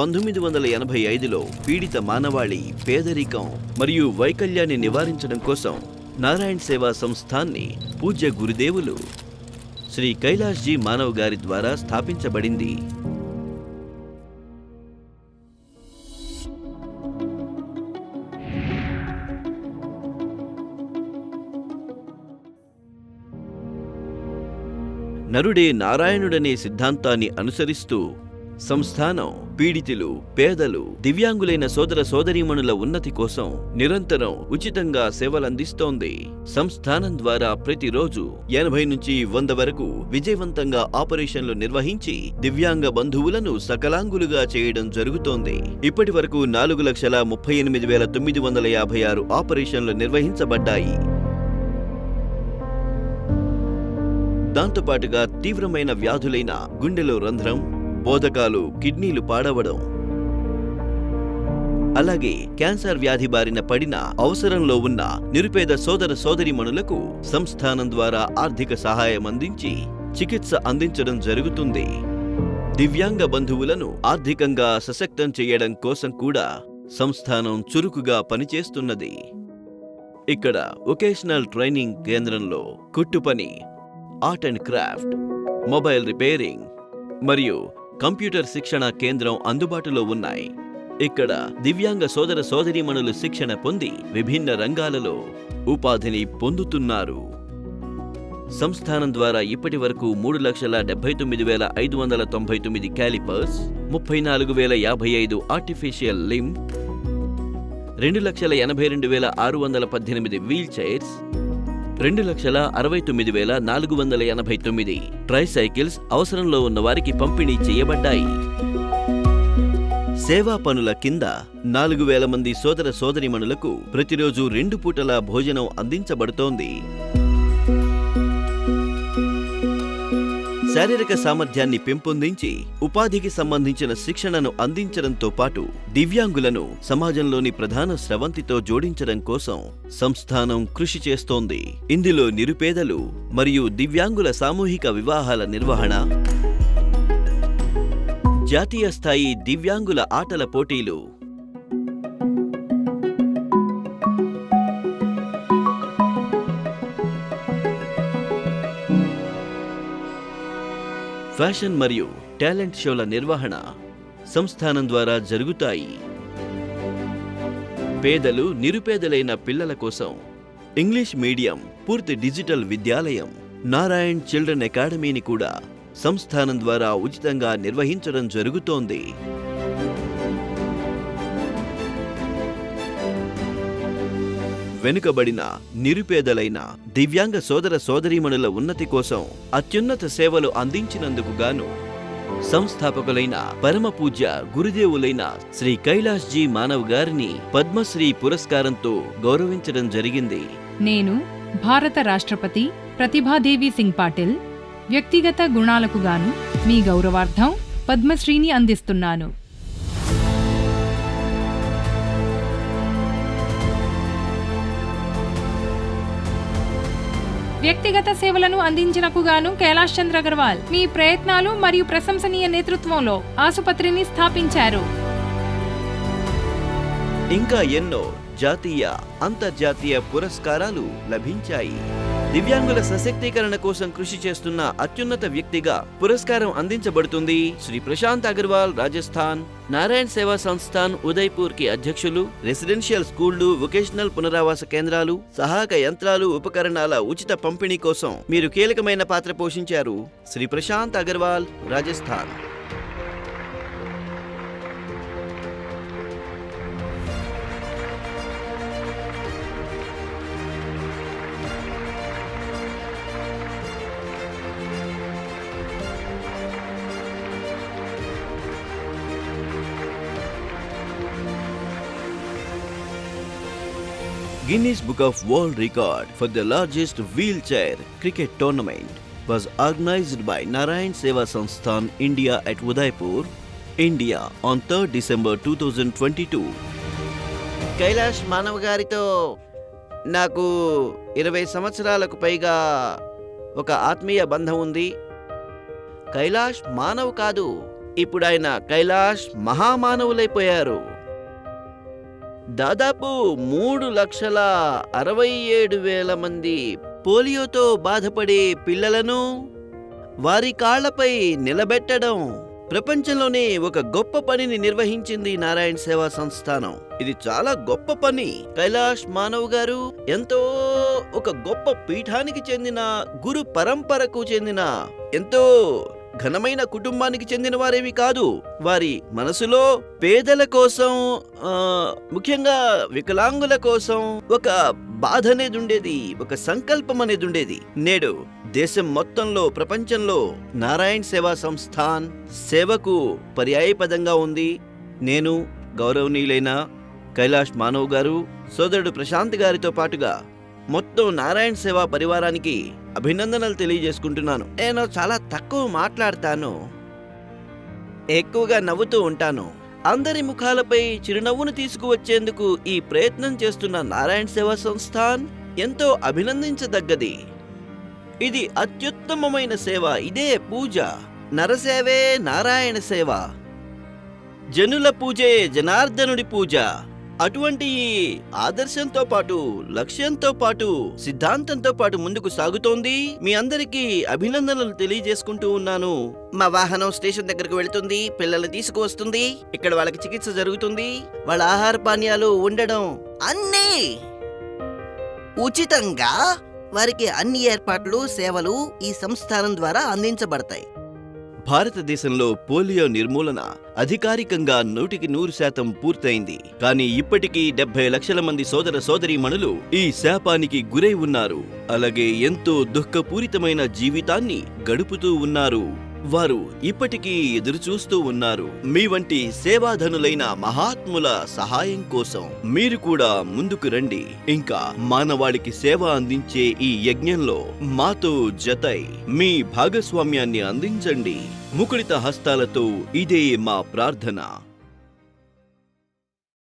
పంతొమ్మిది వందల ఎనభై ఐదులో పీడిత మానవాళి పేదరికం మరియు వైకల్యాన్ని నివారించడం కోసం నారాయణ్ సేవా సంస్థాన్ని పూజ్య గురుదేవులు శ్రీ కైలాష్జీ మానవ్ గారి ద్వారా స్థాపించబడింది. నరుడే నారాయణుడనే సిద్ధాంతాన్ని అనుసరిస్తూ సంస్థానం పీడితులు పేదలు దివ్యాంగులైన సోదర సోదరీమణుల ఉన్నతి కోసం నిరంతరం ఉచితంగా సేవలందిస్తోంది. సంస్థానం ద్వారా ప్రతిరోజు ఎనభై నుంచి వంద వరకు విజయవంతంగా ఆపరేషన్లు నిర్వహించి దివ్యాంగ బంధువులను సకలాంగులుగా చేయడం జరుగుతోంది. ఇప్పటి వరకు నాలుగు లక్షల ముప్పై ఎనిమిది వేల తొమ్మిది వందల యాభై ఆరు ఆపరేషన్లు నిర్వహించబడ్డాయి. దాంతోపాటుగా తీవ్రమైన వ్యాధులైన గుండెలో రంధ్రం బోధకాలు కిడ్నీలు పాడవడం. అలాగే క్యాన్సర్ వ్యాధి బారిన పడిన అవసరంలో ఉన్న నిరుపేద సోదర సోదరిమణులకు సంస్థానం ద్వారా ఆర్థిక సహాయం అందించి చికిత్స అందించడం జరుగుతుంది. దివ్యాంగ బంధువులను ఆర్థికంగా సశక్తం చేయడం కోసం కూడా సంస్థానం చురుకుగా పనిచేస్తున్నది. ఇక్కడ వొకేషనల్ ట్రైనింగ్ కేంద్రంలో కుట్టుపని art and craft mobile repairing మరియు కంప్యూటర్ శిక్షణ కేంద్రం అందుబాటులో ఉన్నాయి. ఇక్కడ దివ్యాంగ సోదర సోదరీమణులు శిక్షణ పొంది విభిన్న రంగాలలో ఉపాధిని పొందుతున్నారు. సంస్థానం ద్వారా ఇప్పటి వరకు మూడు లక్షల డెబ్బై తొమ్మిది వేల ఐదు వందల తొంభై తొమ్మిది క్యాలిపర్స్ ముప్పై నాలుగు వేల యాభై ఐదు ఆర్టిఫిషియల్ లిమ్ రెండు లక్షల ఎనభై రెండు వేల ఆరు వందల పద్దెనిమిది వీల్ చైర్స్ రెండు లక్షల అరవై తొమ్మిది వేల నాలుగు వందల ఎనభై తొమ్మిది. ట్రైసైకిల్స్ అవసరంలో ఉన్న వారికి పంపిణీ చేయబడ్డాయి. సేవా పనుల కింద నాలుగు వేల మంది సోదర సోదరిమణులకు ప్రతిరోజు రెండు పూటల భోజనం అందించబడుతోంది. శారీరక సామర్థ్యాన్ని పెంపొందించి ఉపాధికి సంబంధించిన శిక్షణను అందించడంతో పాటు దివ్యాంగులను సమాజంలోని ప్రధాన స్రవంతితో జోడించడం కోసం సంస్థానం కృషి చేస్తోంది. ఇందులో నిరుపేదలు మరియు దివ్యాంగుల సామూహిక వివాహాల నిర్వహణ జాతీయ స్థాయి దివ్యాంగుల ఆటల పోటీలు ఫ్యాషన్ మరియు టాలెంట్ షోల నిర్వహణ సంస్థానం ద్వారా జరుగుతాయి. పేదలు నిరుపేదలైన పిల్లల కోసం ఇంగ్లీష్ మీడియం పూర్తి డిజిటల్ విద్యాలయం నారాయణ్ చిల్డ్రన్ అకాడమీని కూడా సంస్థానం ద్వారా ఉచితంగా నిర్వహించడం జరుగుతోంది. వెనుకబడిన నిరుపేదలైన దివ్యాంగ సోదర సోదరీమణుల ఉన్నతి కోసం అత్యున్నత సేవలు అందించినందుకు గాను సంస్థాపకులైన పరమ పూజ్య గురుదేవులైన శ్రీ కైలాష్ జీ మానవ్ గారిని పద్మశ్రీ పురస్కారంతో గౌరవించడం జరిగింది. నేను భారత రాష్ట్రపతి ప్రతిభాదేవి సింగ్ పాటిల్ వ్యక్తిగత గుణాలకు గాను మీ గౌరవార్థం పద్మశ్రీని అందిస్తున్నాను. వ్యక్తిగత సేవలను అందించినకు గాను కైలాష్ చంద్ర అగర్వాల్ మీ ప్రయత్నాలు మరియు ప్రశంసనీయ నేతృత్వంలో ఆసుపత్రిని స్థాపించారు. ఇంకా ఎన్నో జాతీయ అంతర్జాతీయ పురస్కారాలు లభించాయి. దివ్యాంగుల సశక్తీకరణ కోసం కృషి చేస్తున్న అత్యున్నత వ్యక్తిగా పురస్కారం అందించబడుతుంది శ్రీ ప్రశాంత్ అగర్వాల్ రాజస్థాన్. నారాయణ్ సేవా సంస్థాన్ ఉదయ్పూర్కి అధ్యక్షులు రెసిడెన్షియల్ స్కూళ్ళు వొకేషనల్ పునరావాస కేంద్రాలు సహాయక యంత్రాలు ఉపకరణాల ఉచిత పంపిణీ కోసం మీరు కీలకమైన పాత్ర పోషించారు. Shri Prashanth Agarwal Rajasthan. Guinness Book of World Record for the largest wheelchair cricket tournament was organized by Narayan Seva Sansthan India at Udaipur, India on 3rd December 2022. Kailash Manav గారితో నాకు ఇరవై సంవత్సరాలకు పైగా ఒక ఆత్మీయ బంధం ఉంది కైలాష్ మానవ్ కాదు ఇప్పుడు ఆయన కైలాష్ మహామానవులైపోయారు దాదాపు మూడు లక్షల అరవై ఏడు వేల మంది పోలియోతో బాధపడే పిల్లలను వారి కాళ్ళపై నిలబెట్టడం ప్రపంచంలోనే ఒక గొప్ప పనిని నిర్వహించింది నారాయణ సేవా సంస్థానం. ఇది చాలా గొప్ప పని. కైలాష్ మానవ్ గారు ఎంతో ఒక గొప్ప పీఠానికి చెందిన గురు పరంపరకు చెందిన ఎంతో ఘనమైన కుటుంబానికి చెందిన వారేమి కాదు. వారి మనసులో పేదల కోసం ముఖ్యంగా వికలాంగుల కోసం ఒక బాధ అనేది ఉండేది ఒక సంకల్పం అనేది ఉండేది. నేడు దేశం మొత్తంలో ప్రపంచంలో నారాయణ్ సేవా సంస్థాన్ సేవకు పర్యాయపదంగా ఉంది. నేను గౌరవనీయులైన కైలాష్ మానవ్ గారు సోదరుడు ప్రశాంత్ గారితో పాటుగా మొత్తం నారాయణ సేవా పరివారానికి అభినందనలు తెలియజేసుకుంటున్నాను. నేను చాలా తక్కువ మాట్లాడతాను. ఎక్కువగా నవ్వుతూ ఉంటాను. అందరి ముఖాలపై చిరునవ్వును తీసుకువచ్చేందుకు ఈ ప్రయత్నం చేస్తున్న నారాయణ సేవా సంస్థాన్ ఎంతో అభినందించదగ్గది. ఇది అత్యుత్తమమైన సేవ. ఇదే పూజ. నరసేవే నారాయణ సేవ. జనుల పూజే జనార్దనుడి పూజ. అటువంటి ఆదర్శంతో పాటు లక్ష్యంతో పాటు సిద్ధాంతంతో పాటు ముందుకు సాగుతోంది. మీ అందరికీ అభినందనలు తెలియజేసుకుంటూ ఉన్నాను. మా వాహనం స్టేషన్ దగ్గరకు వెళుతుంది. పిల్లల్ని తీసుకువస్తుంది. ఇక్కడ వాళ్ళకి చికిత్స జరుగుతుంది. వాళ్ళ ఆహార పానీయాలు ఉండడం అన్నీ ఉచితంగా వారికి అన్ని ఏర్పాట్లు సేవలు ఈ సంస్థానం ద్వారా అందించబడతాయి. భారతదేశంలో పోలియో నిర్మూలన అధికారికంగా నూటికి నూరు శాతం పూర్తయింది. కానీ ఇప్పటికీ డెబ్బై లక్షల మంది సోదర సోదరీమణులు ఈ శాపానికి గురై ఉన్నారు. అలాగే ఎంతో దుఃఖపూరితమైన జీవితాన్ని గడుపుతూ ఉన్నారు. వారు ఇప్పటికీ ఎదురుచూస్తూ ఉన్నారు. మీ వంటి సేవాధనులైన మహాత్ముల సహాయం కోసం మీరు కూడా ముందుకు రండి. ఇంకా మానవాళికి సేవ అందించే ఈ యజ్ఞంలో మాతో జతై మీ భాగస్వామ్యాన్ని అందించండి. ముకుళిత హస్తాలతో ఇదే మా ప్రార్థన.